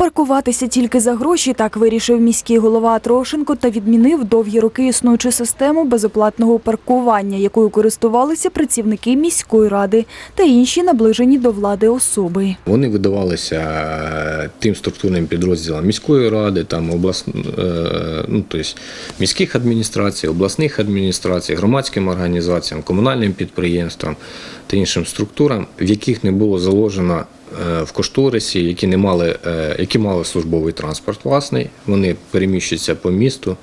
Паркуватися тільки за гроші так вирішив міський голова Трошенко та відмінив довгі роки існуючу систему безоплатного паркування, якою користувалися працівники міської ради та інші наближені до влади особи. Вони видавалися е, тим структурним підрозділам міської ради, там облас... е, ну, тобто міських адміністрацій, обласних адміністрацій, громадським організаціям, комунальним підприємствам та іншим структурам, в яких не було заложено в кошторисі, які не мали, е, які мали службовий транспорт власний, вони переміщуються по місту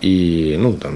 і ну, там,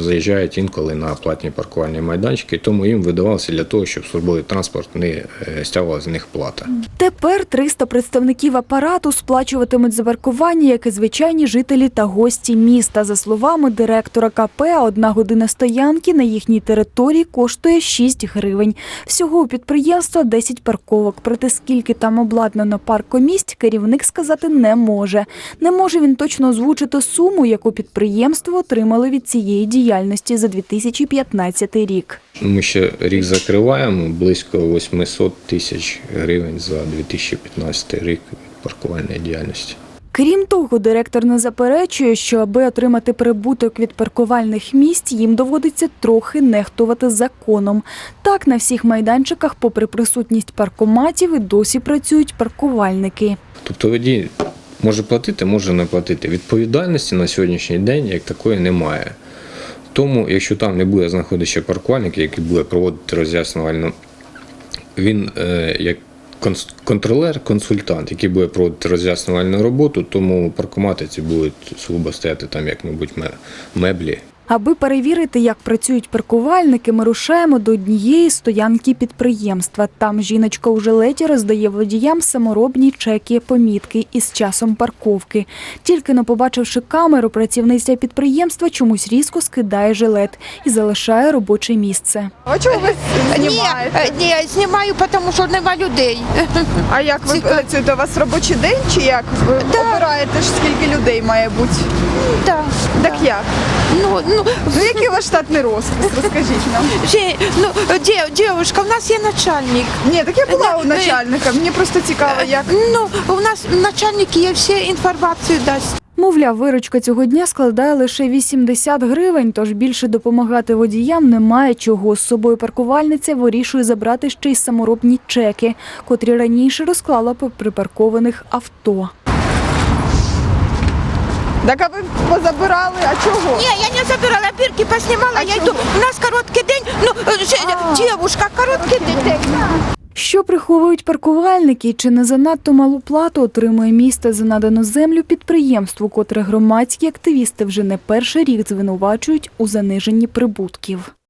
заїжджають інколи на платні паркувальні майданчики, тому їм видавалося для того, щоб службовий транспорт не е, стягував з них плата. Тепер 300 представників апарату сплачуватимуть за паркування, як і звичайні жителі та гості міста. За словами директора КП, одна година стоянки на їхній території коштує 6 гривень. Всього у підприємства 10 парковок. Проте скільки там обладнано паркомість, керівник сказати не може. Не може він точно озвучити суму, яку підприємство отримали від цієї діяльності за 2015 рік. Ми ще рік закриваємо близько 800 тисяч гривень за 2015 рік від паркувальної діяльності. Крім того, директор не заперечує, що аби отримати прибуток від паркувальних місць, їм доводиться трохи нехтувати законом. Так, на всіх майданчиках, попри присутність паркоматів, і досі працюють паркувальники. Тобто водій може платити, може не платити. Відповідальності на сьогоднішній день як такої немає. Тому, якщо там не буде знаходитися паркувальник, який буде проводити роз'яснювальну, він е, як конс- контролер, консультант, який буде проводити роз'яснювальну роботу, тому паркомати ці будуть сугубо стояти там, як, мабуть, меблі. Аби перевірити, як працюють паркувальники, ми рушаємо до однієї стоянки підприємства. Там жіночка у жилеті роздає водіям саморобні чеки, помітки із часом парковки. Тільки но побачивши камеру, працівниця підприємства чомусь різко скидає жилет і залишає робоче місце. А чого ви Ні, знімаєте? е, ні, знімаю, тому що нема людей. А як ви працюєте? У вас робочий день чи як? Ви Да. обираєте скільки людей має бути? Да, Так як? Ну, ну, Ну який ваш штатний розпис? Розкажіть нам. жі- ну, дівчинка, у нас є начальник. Ні, так я була Е, у начальника. Мені просто цікаво, як. Ну, у нас начальник є всі інформацію дасть. Мовляв, виручка цього дня складає лише 80 гривень, тож більше допомагати водіям немає чого. З собою паркувальниця вирішує забрати ще й саморобні чеки, котрі раніше розклала по припаркованих авто. Так а ви позабирали, а чого? Ні, я не забирала бірки, поснімала, А я йду. У нас короткий день, ну, дівушка, ж- А. короткий день. Що приховують паркувальники? Чи не занадто малу плату отримує місто за надану землю підприємству, котре громадські активісти вже не перший рік звинувачують у заниженні прибутків?